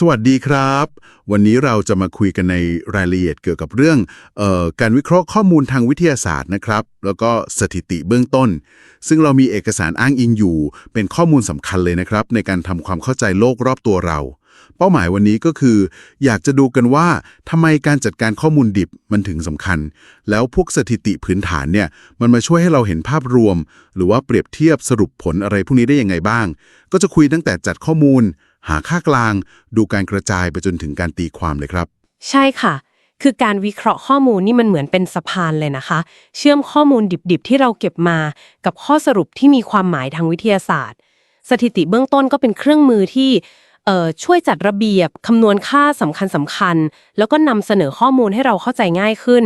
สวัสดีครับ วันนี้เราจะมาคุยกันในรายละเอียดเกี่ยวกับเรื่องออการวิเคราะห์ข้อมูลทางวิทยาศาสตร์นะครับ แล้วก็สถิติเบื้องต้น ซึ่งเรามีเอกสารอ้างอิงอยู่ เป็นข้อมูลสำคัญเลยนะครับ ในการทำความเข้าใจโลกรอบตัวเรา เป้าหมายวันนี้ก็คือ อยากจะดูกันว่าทำไมการจัดการข้อมูลดิบมันถึงสำคัญ แล้วพวกสถิติพื้นฐานเนี่ยมันมาช่วยให้เราเห็นภาพรวม หรือว่าเปรียบเทียบสรุปผลอะไรพวกนี้ได้ยังไงบ้าง ก็จะคุยตั้งแต่จัดข้อมูล หาค่ากลาง ดูการกระจายไปจนถึงการตีความเลยครับ ใช่ค่ะ คือการวิเคราะห์ข้อมูลนี่มันเหมือนเป็นสะพานเลยนะคะ เชื่อมข้อมูลดิบๆ ที่เราเก็บมา กับข้อสรุปที่มีความหมายทางวิทยาศาสตร์ สถิติเบื้องต้นก็เป็นเครื่องมือที่เอ่อช่วยจัดระเบียบคำนวณค่าสำคัญสำคัญๆแล้วก็นำเสนอข้อมูลให้เราเข้าใจง่ายขึ้น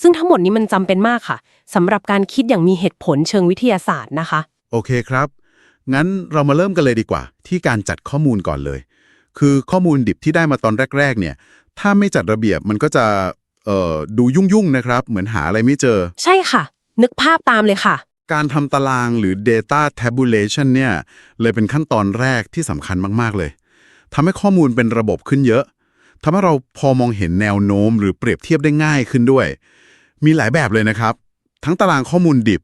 ซึ่งทั้งหมดนี้มันจำเป็นมากค่ะสำหรับการคิดอย่างมีเหตุผลเชิงวิทยาศาสตร์นะคะ โอเคครับ งั้นเรามาเริ่มกันเลยดีกว่า ที่การจัดข้อมูลก่อนเลย คือข้อมูลดิบที่ได้มาตอนแรก ๆ เนี่ย ถ้าไม่จัดระเบียบมันก็จะเอ่อดูยุ่งๆนะครับ เหมือนหาอะไรไม่เจอ ใช่ค่ะ นึกภาพตามเลยค่ะ การทำตารางหรือ data tabulation เนี่ยเลยเป็นขั้นตอนแรกที่สำคัญมากๆเลยทำให้ข้อมูลเป็นระบบขึ้นเยอะทำให้เราพอมองเห็นแนวโน้ม หรือเปรียบเทียบได้ง่ายขึ้นด้วย มีหลายแบบเลยนะครับ ทั้งตารางข้อมูลดิบ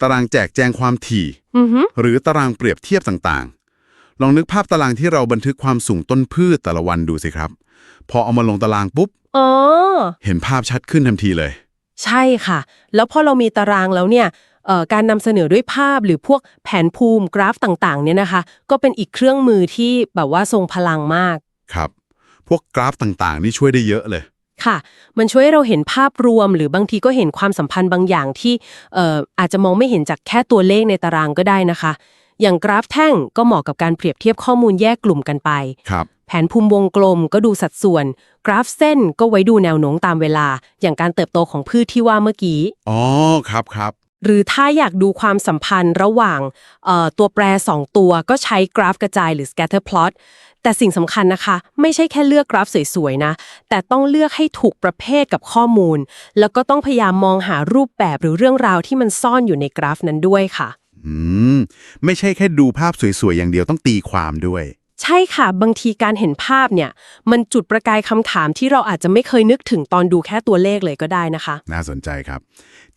ตารางแจกแจงความถี่อือฮึหรือตารางเปรียบเทียบต่างๆ ลองนึกภาพตารางที่เราบันทึกความสูงต้นพืชแต่ละวันดูสิครับ พอเอามาลงตารางปุ๊บอ๋อเห็นภาพชัดขึ้นทันทีเลย ใช่ค่ะ แล้วพอเรามีตารางแล้วเนี่ยเอ่อการนำเสนอด้วยภาพหรือพวกแผนภูมิกราฟต่างๆ เนี่ยนะคะ ก็เป็นอีกเครื่องมือที่แบบว่าทรงพลังมาก ครับ พวกกราฟต่างๆ นี่ช่วยได้เยอะเลย ค่ะ มันช่วยให้เราเห็นภาพรวม หรือบางทีก็เห็นความสัมพันธ์บางอย่างที่เอ่ออาจจะมองไม่เห็นจากแค่ตัวเลขในตารางก็ได้นะคะ อย่างกราฟแท่งก็เหมาะกับการเปรียบเทียบข้อมูลแยกกลุ่มกันไปครับแผนภูมิวงกลมก็ดูสัดส่วน กราฟเส้นก็ไว้ดูแนวโน้มตามเวลา อย่างการเติบโตของพืชที่ว่าเมื่อกี้ อ๋อ ครับครับ หรือถ้าอยากดูความสัมพันธ์ระหว่างตัวแปร 2 ตัวก็ใช้กราฟกระจายหรือ scatter plot แต่สิ่งสำคัญนะคะ ไม่ใช่แค่เลือกกราฟสวยๆนะ แต่ต้องเลือกให้ถูกประเภทกับข้อมูล แล้วก็ต้องพยายามมองหารูปแบบหรือเรื่องราวที่มันซ่อนอยู่ในกราฟนั้นด้วยค่ะ อืม ไม่ใช่แค่ดูภาพสวยๆ อย่างเดียวต้องตีความด้วย ใช่ค่ะ บางทีการเห็นภาพเนี่ย มันจุดประกายคำถามที่เราอาจจะไม่เคยนึกถึงตอนดูแค่ตัวเลขเลยก็ได้นะคะ น่าสนใจครับ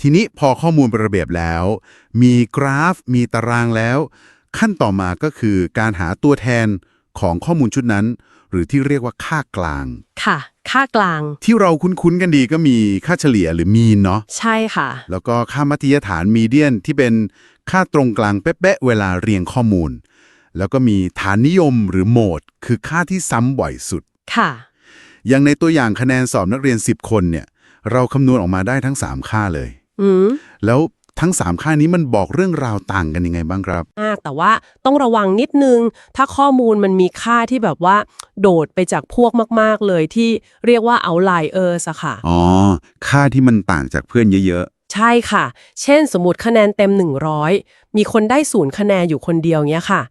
ทีนี้พอข้อมูลเป็นระเบียบแล้ว มีกราฟ มีตารางแล้ว ขั้นต่อมาก็คือการหาตัวแทนของข้อมูลชุดนั้น หรือที่เรียกว่าค่ากลาง ค่ะ ค่ากลาง ที่เราคุ้นๆกันดีก็มีค่าเฉลี่ยหรือมีนเนาะ ใช่ค่ะ แล้วก็ค่ามัธยฐานมีเดียนที่เป็นค่าตรงกลางเป๊ะๆเวลาเรียงข้อมูล แล้วก็มีฐานนิยมหรือโหมด คือค่าที่ซ้ำบ่อยสุด ค่ะ อย่างในตัวอย่างคะแนนสอบนักเรียน 10 คนเนี่ย เราคำนวณออกมาได้ทั้ง 3 ค่าเลย อืมแล้วทั้ง 3 ค่านี้มันบอกเรื่องราวต่างกันยังไงบ้างครับมากแต่ว่าต้องระวังนิดนึง ถ้าข้อมูลมันมีค่าที่แบบว่า โดดไปจากพวกมากๆเลยที่เรียกว่า outliers อะค่ะ อ๋อ ค่าที่มันต่างจากเพื่อนเยอะใช่ค่ะ เช่นสมมติคะแนนเต็ม 100 มีคนได้ศูนย์คะแนนอยู่คนเดียวเนี้ยค่ะ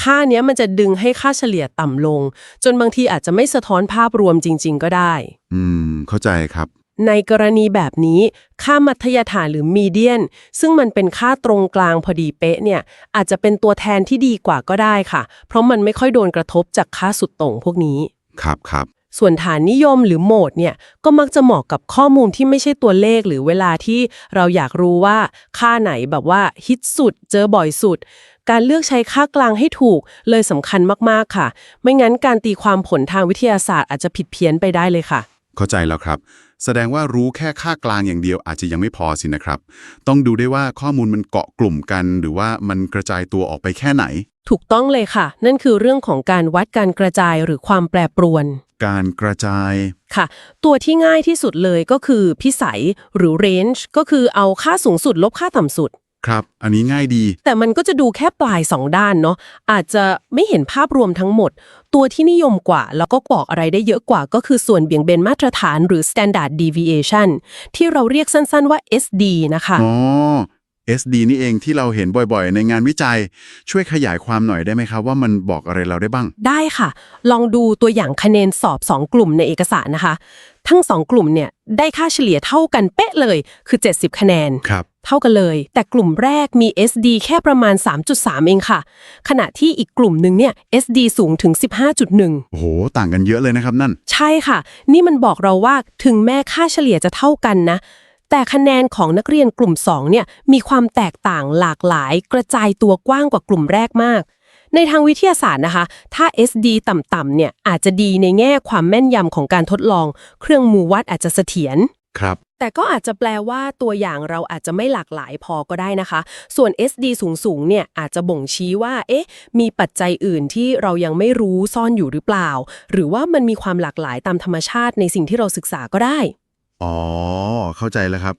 ค่าเนี้ยมันจะดึงให้ค่าเฉลี่ยต่ำลง จนบางทีอาจจะไม่สะท้อนภาพรวมจริง ๆ ก็ได้ๆอืม เข้าใจครับ ในกรณีแบบนี้ ค่ามัธยฐานหรือมีเดียน ซึ่งมันเป็นค่าตรงกลางพอดีเป๊ะเนี่ย อาจจะเป็นตัวแทนที่ดีกว่าก็ได้ค่ะ เพราะมันไม่ค่อยโดนกระทบจากค่าสุดโต่งพวกนี้ ครับครับส่วนฐานนิยมหรือโหมดเนี่ยก็มักจะเหมาะกับข้อมูลที่ไม่ใช่ตัวเลขหรือเวลาที่เราอยากรู้ว่าค่าไหนแบบว่าฮิตสุด เจอบ่อยสุด การเลือกใช้ค่ากลางให้ถูกเลยสำคัญมากๆค่ะ ไม่งั้นการตีความผลทางวิทยาศาสตร์อาจจะผิดเพี้ยนไปได้เลยค่ะ เข้าใจแล้วครับ แสดงว่ารู้แค่ค่ากลางอย่างเดียวอาจจะยังไม่พอสินะครับ ต้องดูได้ว่าข้อมูลมันเกาะกลุ่มกัน หรือว่ามันกระจายตัวออกไปแค่ไหน ถูกต้องเลยค่ะ นั่นคือเรื่องของการวัดการกระจายหรือความแปรปรวน การกระจาย ค่ะ ตัวที่ง่ายที่สุดเลยก็คือพิสัยหรือ range ก็คือเอาค่าสูงสุดลบค่าต่ำสุด ครับ อันนี้ง่ายดี แต่มันก็จะดูแค่ปลายสองด้านเนาะอาจจะไม่เห็นภาพรวมทั้งหมด ตัวที่นิยมกว่า แล้วก็บอกอะไรได้เยอะกว่าก็คือส่วนเบี่ยงเบนมาตรฐานหรือ standard deviation ที่เราเรียกสั้นๆว่า SD นะคะอ๋อ SD นี่เองที่เราเห็นบ่อยๆ ในงานวิจัย ช่วยขยายความหน่อยได้ไหมครับ ว่ามันบอกอะไรเราได้บ้าง ได้ค่ะ ลองดูตัวอย่างคะแนนสอบ 2 กลุ่มในเอกสารนะคะ ทั้ง 2 กลุ่มเนี่ยได้ค่าเฉลี่ยเท่ากันเป๊ะเลยคือ 70 คะแนน ครับ เท่ากันเลย แต่กลุ่มแรกมี SD แค่ประมาณ 3.3 เองค่ะ ขณะที่อีกกลุ่มหนึ่งเนี่ย SD สูงถึง 15.1 โอ้โห ต่างกันเยอะเลยนะครับนั่น ใช่ค่ะ นี่มันบอกเราว่าถึงแม้ค่าเฉลี่ยจะเท่ากันนะ แต่คะแนนของนักเรียนกลุ่ม 2 เนี่ยมีความแตกต่างหลากหลาย กระจายตัวกว้างกว่ากลุ่มแรกมากในทางวิทยาศาสตร์นะคะ ถ้า SD ต่ำๆเนี่ยอาจจะดีในแง่ความแม่นยำของการทดลอง เครื่องมือวัดอาจจะเสถียร ครับ แต่ก็อาจจะแปลว่าตัวอย่างเราอาจจะไม่หลากหลายพอก็ได้นะคะ ส่วน SD สูงๆเนี่ยอาจจะบ่งชี้ว่า เอ๊ะ มีปัจจัยอื่นที่เรายังไม่รู้ซ่อนอยู่หรือเปล่า หรือว่ามันมีความหลากหลายตามธรรมชาติในสิ่งที่เราศึกษาก็ได้ อ๋อ เข้าใจแล้วครับ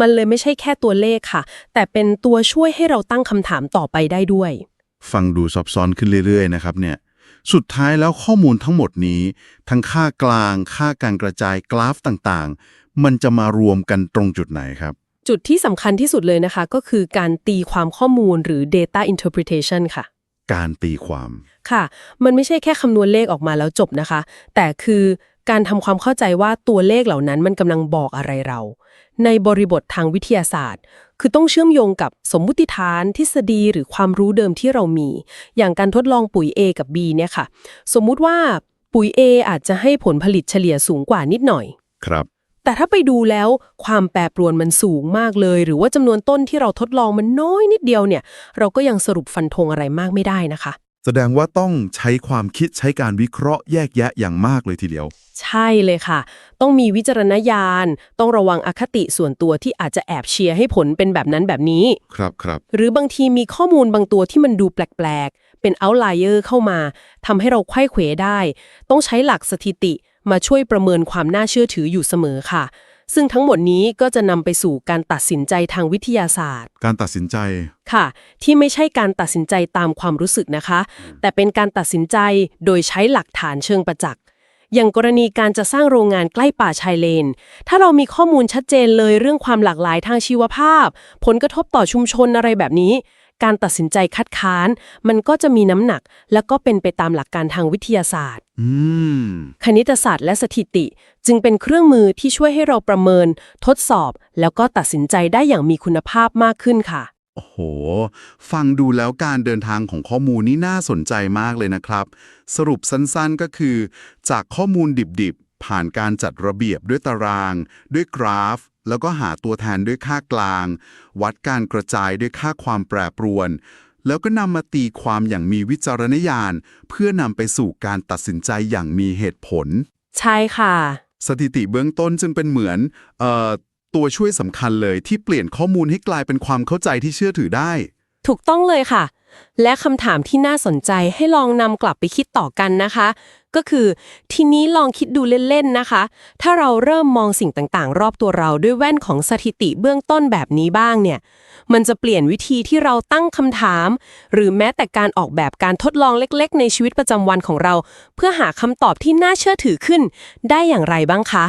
มันเลยไม่ใช่แค่ตัวเลขค่ะ แต่เป็นตัวช่วยให้เราตั้งคำถามต่อไปได้ด้วย ฟังดูซับซ้อนขึ้นเรื่อยๆนะครับเนี่ย สุดท้ายแล้วข้อมูลทั้งหมดนี้ ทั้งค่ากลาง ค่าการกระจายกราฟต่างๆ มันจะมารวมกันตรงจุดไหนครับ จุดที่สำคัญที่สุดเลยนะคะ ก็คือการตีความข้อมูลหรือ data interpretation ค่ะ การตีความ ค่ะ มันไม่ใช่แค่คำนวณเลขออกมาแล้วจบนะคะ แต่คือการทำความเข้าใจว่าตัวเลขเหล่านั้นมันกำลังบอกอะไรเรา ในบริบททางวิทยาศาสตร์ คือต้องเชื่อมโยงกับสมมุติฐานทฤษฎีหรือความรู้เดิมที่เรามี อย่างการทดลองปุ๋ย A กับ B เนี่ยค่ะ สมมุติว่าปุ๋ย A อาจจะให้ผลผลิตเฉลี่ยสูงกว่านิดหน่อย ครับ แต่ถ้าไปดูแล้วความแปรปรวนมันสูงมากเลย หรือว่าจำนวนต้นที่เราทดลองมันน้อยนิดเดียวเนี่ย เราก็ยังสรุปฟันธงอะไรมากไม่ได้นะคะ แสดงว่าต้องใช้ความคิดใช้การวิเคราะห์แยกแยะอย่างมากเลยทีเดียว ใช่เลยค่ะ ต้องมีวิจารณญาณ ต้องระวังอคติส่วนตัวที่อาจจะแอบเชียร์ให้ผลเป็นแบบนั้นแบบนี้ ครับครับ หรือบางทีมีข้อมูลบางตัวที่มันดูแปลกๆ เป็น outlier เข้ามาทำให้เราไขว้เขวได้ ต้องใช้หลักสถิติ มาช่วยประเมินความน่าเชื่อถืออยู่เสมอค่ะ ซึ่งทั้งหมดนี้ก็จะนำไปสู่การตัดสินใจทางวิทยาศาสตร์ การตัดสินใจ ค่ะ ที่ไม่ใช่การตัดสินใจตามความรู้สึกนะคะ แต่เป็นการตัดสินใจโดยใช้หลักฐานเชิงประจักษ์อย่างกรณีการจะสร้างโรงงานใกล้ป่าชายเลน ถ้าเรามีข้อมูลชัดเจนเลยเรื่องความหลากหลายทางชีวภาพ ผลกระทบต่อชุมชนอะไรแบบนี้ การตัดสินใจคัดค้าน มันก็จะมีน้ำหนัก และก็เป็นไปตามหลักการทางวิทยาศาสตร์อืมคณิตศาสตร์และสถิติ จึงเป็นเครื่องมือที่ช่วยให้เราประเมิน ทดสอบ แล้วก็ตัดสินใจได้อย่างมีคุณภาพมากขึ้นค่ะ โอ้โห ฟังดูแล้วการเดินทางของข้อมูลนี่น่าสนใจมากเลยนะครับ สรุปสั้นๆก็คือ จากข้อมูลดิบๆ ผ่านการจัดระเบียบด้วยตาราง ด้วยกราฟ แล้วก็หาตัวแทนด้วยค่ากลาง วัดการกระจายด้วยค่าความแปรปรวน แล้วก็นำมาตีความอย่างมีวิจารณญาณ เพื่อนำไปสู่การตัดสินใจอย่างมีเหตุผล ใช่ค่ะ สถิติเบื้องต้นจึงเป็นเหมือนเอ่อตัวช่วยสำคัญเลยที่เปลี่ยนข้อมูลให้กลายเป็นความเข้าใจที่เชื่อถือได้ ถูกต้องเลยค่ะ และคำถามที่น่าสนใจให้ลองนำกลับไปคิดต่อกันนะคะ ก็คือ ทีนี้ลองคิดดูเล่นๆนะคะ ถ้าเราเริ่มมองสิ่งต่างๆ รอบตัวเราด้วยแว่นของสถิติเบื้องต้นแบบนี้บ้างเนี่ย มันจะเปลี่ยนวิธีที่เราตั้งคำถาม หรือแม้แต่การออกแบบการทดลองเล็กๆ ในชีวิตประจำวันของเรา เพื่อหาคำตอบที่น่าเชื่อถือขึ้น ได้อย่างไรบ้างคะ